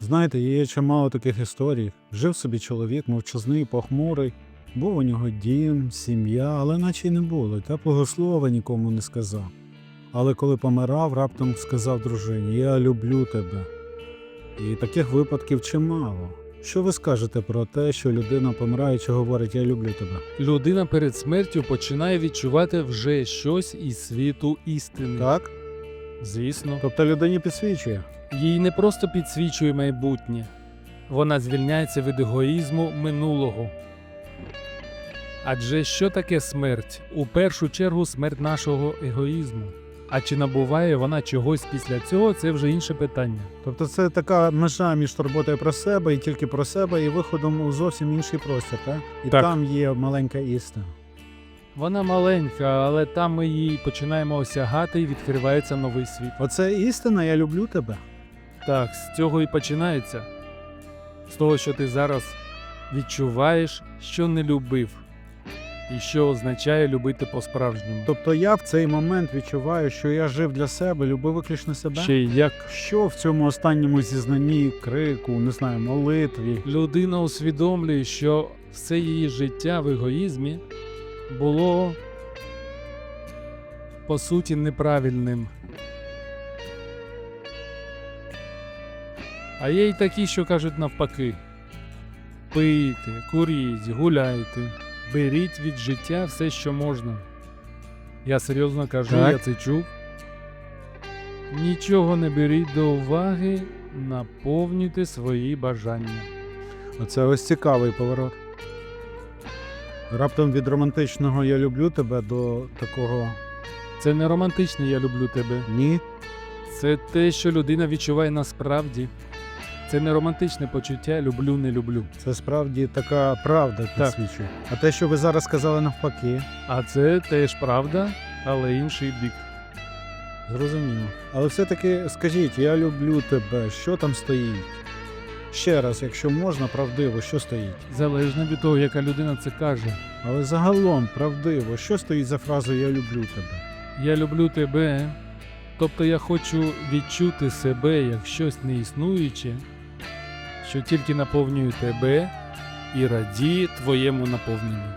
Знаєте, є чимало таких історій. Жив собі чоловік, мовчазний, похмурий. Був у нього дім, сім'я, але наче й не було. Теплого слова нікому не сказав. Але коли помирав, раптом сказав дружині: Я люблю тебе. І таких випадків чимало. Що ви скажете про те, що людина помираючи говорить Я люблю тебе? Людина перед смертю починає відчувати вже щось із світу істини. Так? Звісно, Тобто людині підсвічує. Їй не просто підсвічує майбутнє, вона звільняється від егоїзму минулого. Адже що таке смерть? У першу чергу смерть нашого егоїзму. А чи набуває вона чогось після цього, це вже інше питання. Тобто це така межа між турботою про себе і тільки про себе, і виходом у зовсім інший простір, так? І Так. там є маленька істина. Вона маленька, але там ми її починаємо осягати і відкривається новий світ. Оце істина, я люблю тебе. Так, з цього і починається. З того, що ти зараз відчуваєш, що не любив, і що означає любити по-справжньому. Тобто я в цей момент відчуваю, що я жив для себе, любив виключно себе. Ще й як Що в цьому останньому зізнанні, крику, не знаю, молитві? людина усвідомлює, що все її життя в егоїзмі було по суті неправильним. А є й такі, що кажуть навпаки: пийте, куріть, гуляйте, беріть від життя все, що можна. Я серйозно кажу, Так. я це чув. Нічого не беріть до уваги, наповнюйте свої бажання. Оце ось цікавий поворот. Раптом від романтичного я люблю тебе до такого Це не романтичне я люблю тебе. ні. Це те, що людина відчуває насправді. Це не романтичне почуття люблю, не люблю. Це справді така правда підсвічує. А те, що ви зараз сказали навпаки, А це теж правда, але інший бік. зрозуміло. Але все-таки скажіть, я люблю тебе, що там стоїть? Ще раз, якщо можна, правдиво, що стоїть? Залежно від того, яка людина це каже. Але загалом правдиво, що стоїть за фразою Я люблю тебе? Я люблю тебе. Тобто я хочу відчути себе як щось неіснуюче, що тільки наповнює тебе і радіє твоєму наповненню.